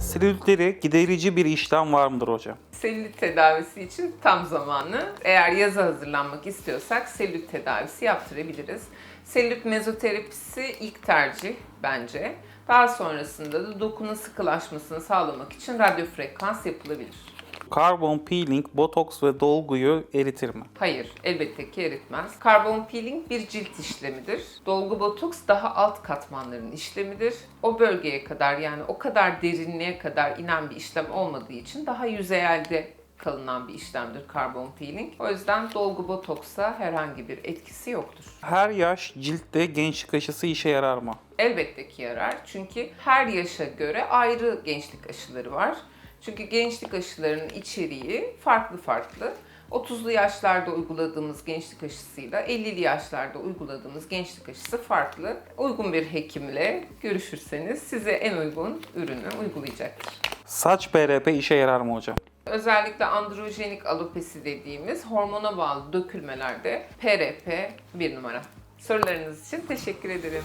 Selülitleri giderici bir işlem var mıdır hocam? Selülit tedavisi için tam zamanı. Eğer yaza hazırlanmak istiyorsak selülit tedavisi yaptırabiliriz. Selülit mezoterapisi ilk tercih bence. Daha sonrasında da dokunun sıkılaşmasını sağlamak için radyo frekans yapılabilir. Karbon peeling, botoks ve dolguyu eritir mi? Hayır, elbette ki eritmez. Karbon peeling bir cilt işlemidir. Dolgu botoks daha alt katmanların işlemidir. O bölgeye kadar yani o kadar derinliğe kadar inen bir işlem olmadığı için daha yüzeyelde kalınan bir işlemdir karbon peeling. O yüzden dolgu botoksa herhangi bir etkisi yoktur. Her yaş ciltte gençlik aşısı işe yarar mı? Elbette ki yarar. Çünkü her yaşa göre ayrı gençlik aşıları var. Çünkü gençlik aşılarının içeriği farklı farklı. 30'lu yaşlarda uyguladığımız gençlik aşısıyla 50'li yaşlarda uyguladığımız gençlik aşısı farklı. Uygun bir hekimle görüşürseniz size en uygun ürünü uygulayacaktır. Saç PRP işe yarar mı hocam? Özellikle androjenik alopesi dediğimiz hormona bağlı dökülmelerde PRP bir numara. Sorularınız için teşekkür ederim.